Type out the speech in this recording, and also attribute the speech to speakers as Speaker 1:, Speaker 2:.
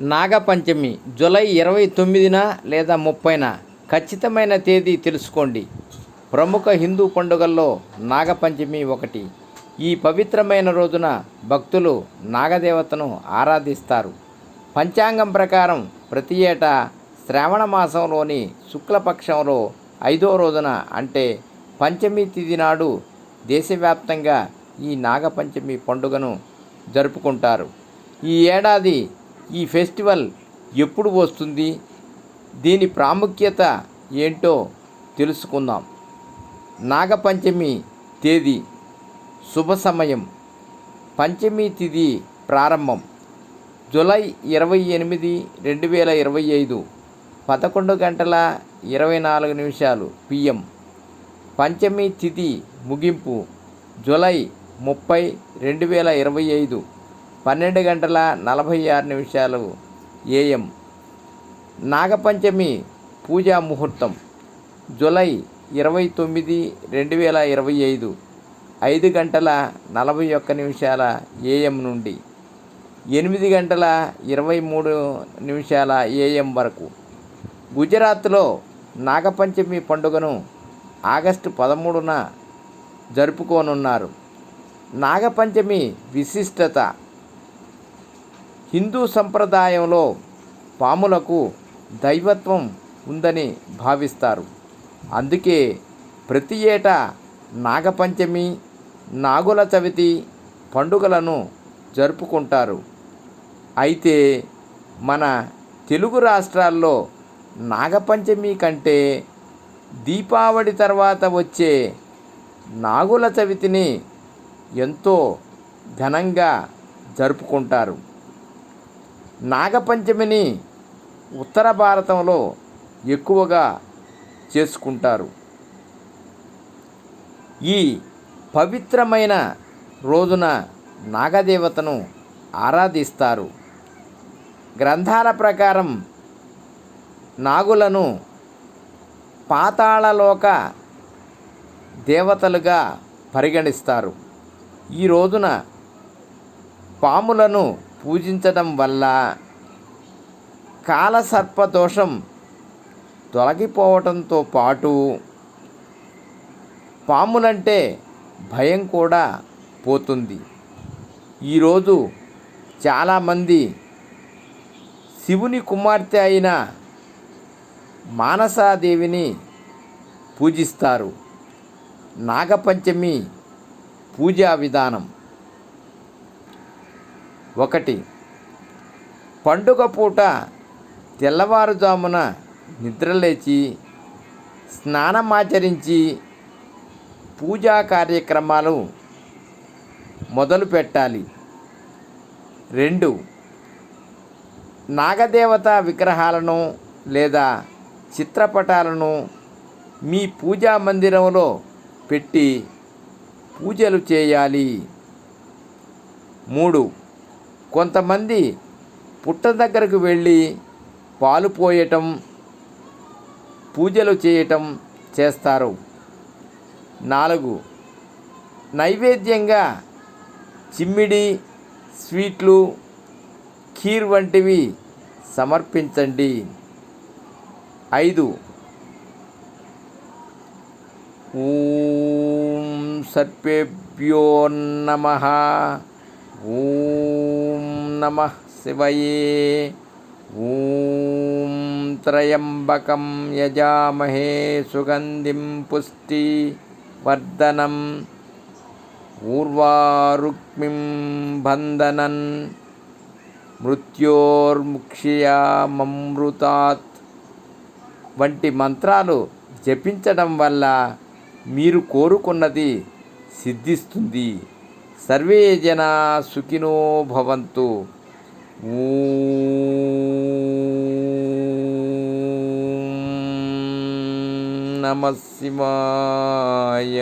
Speaker 1: Nag Panchami July ఇరవై తొమ్మిదిన లేదా ముప్పైన. ఖచ్చితమైన తేదీ తెలుసుకోండి. ప్రముఖ హిందూ పండుగల్లో నాగపంచమి ఒకటి. ఈ పవిత్రమైన రోజున భక్తులు నాగదేవతను ఆరాధిస్తారు. పంచాంగం ప్రకారం ప్రతి ఏటా శ్రావణ మాసంలోని శుక్లపక్షంలో ఐదో రోజున అంటే పంచమి తిథి నాడు దేశవ్యాప్తంగా ఈ నాగపంచమి పండుగను జరుపుకుంటారు. ఈ ఏడాది ఈ ఫెస్టివల్ ఎప్పుడు వస్తుంది? దీని ప్రాముఖ్యత ఏంటో తెలుసుకుందాం. నాగపంచమి తేదీ శుభ సమయం పంచమి తిథి ప్రారంభం జూలై ఇరవై ఎనిమిది రెండు వేల ఇరవై ఐదు పదకొండు గంటల ఇరవై నాలుగు నిమిషాలు పిఎం పంచమి తిథి ముగింపు జూలై ముప్పై రెండు వేల ఇరవై ఐదు పన్నెండు గంటల నలభై ఆరు నిమిషాలు ఏఎం. నాగపంచమి పూజా ముహూర్తం. జూలై ఇరవై తొమ్మిది రెండు వేల ఇరవై ఐదు. ఐదు గంటల నలభై ఒక్క నిమిషాల ఏఎం నుండి ఎనిమిది గంటల ఇరవై మూడు నిమిషాల ఏఎం వరకు. గుజరాత్లో నాగపంచమి పండుగను ఆగస్టు పదమూడున జరుపుకోనున్నారు. నాగపంచమి విశిష్టత హిందూ సంప్రదాయంలో పాములకు దైవత్వం ఉందని భావిస్తారు. అందుకే ప్రతి ఏటా నాగపంచమి నాగుల చవితి పండుగలను జరుపుకుంటారు. అయితే మన తెలుగు రాష్ట్రాల్లో నాగపంచమి కంటే దీపావళి తర్వాత వచ్చే నాగుల చవితిని ఎంతో ఘనంగా జరుపుకుంటారు. నాగపంచమిని ఉత్తర భారతంలో ఎక్కువగా చేసుకుంటారు. ఈ పవిత్రమైన రోజున నాగదేవతను ఆరాధిస్తారు. గ్రంథాల ప్రకారం నాగులను పాతాళలోక దేవతలుగా పరిగణిస్తారు. ఈ రోజున పాములను పూజించడం వల్ల కాలసర్పదోషం తొలగిపోవటంతో పాటు పాములంటే భయం కూడా పోతుంది. ఈరోజు చాలామంది శివుని కుమార్తె అయిన మానసాదేవిని పూజిస్తారు. నాగపంచమి పూజా విధానం. ఒకటి. పండుగ పూట తెల్లవారుజామున నిద్రలేచి స్నానమాచరించి పూజా కార్యక్రమాలు మొదలు పెట్టాలి. రెండు. నాగదేవత విగ్రహాలను లేదా చిత్రపటాలను మీ పూజా మందిరంలో పెట్టి పూజలు చేయాలి. మూడు. కొంతమంది పుట్ట దగ్గరకు వెళ్ళి పాలు పోయటం పూజలు చేయటం చేస్తారు. నాలుగు నైవేద్యంగా చిమ్మిడి స్వీట్లు ఖీర్ వంటివి సమర్పించండి. ఐదు ఓం సర్పేభ్యో నమ. ఓం నమ శివయే. ఓం త్రయంబకం యజామహే సుగంధిం పుష్టి వర్ధనం. ఊర్వారుక్మిం బంధనన్ మృత్యోర్ముక్ష్యామృతాత్ వంటి మంత్రాలు జపించడం వల్ల మీరు కోరుకున్నది సిద్ధిస్తుంది. सर्वे जना सुखिनो भवन्तु। नमः शिवाय।